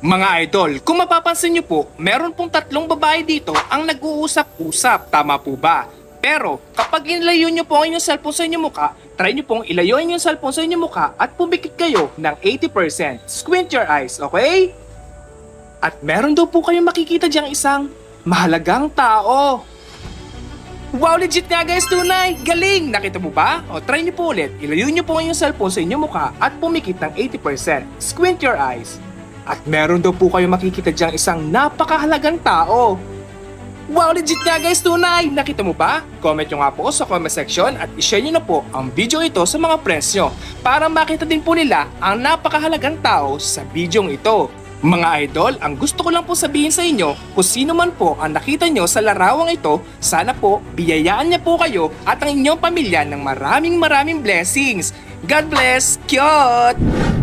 Mga idol, kung mapapansin nyo po, meron pong tatlong babae dito ang nag-uusap-usap. Tama po ba? Pero kapag inilayo nyo po ang inyong cellphone sa inyong muka, try nyo pong ilayo ang inyong cellphone sa inyong muka at pumikit kayo ng 80%. Squint your eyes, okay? At meron daw po kayong makikita diyang isang mahalagang tao. Wow, legit nga guys, tunay! Galing! Nakita mo ba? O, try nyo po ulit. Ilayo nyo po ang inyong cellphone sa inyong mukha at pumikit ng 80%. Squint your eyes. At meron daw po kayong makikita diyang isang napakahalagang tao. Wow, legit nga guys, tunay! Nakita mo ba? Comment nyo nga po sa comment section at ishare nyo na po ang video ito sa mga friends nyo para makita din po nila ang napakahalagang tao sa video ito. Mga idol, ang gusto ko lang po sabihin sa inyo, kung sino man po ang nakita nyo sa larawang ito, sana po biyayaan niya po kayo at ang inyong pamilya ng maraming maraming blessings. God bless! Kyot!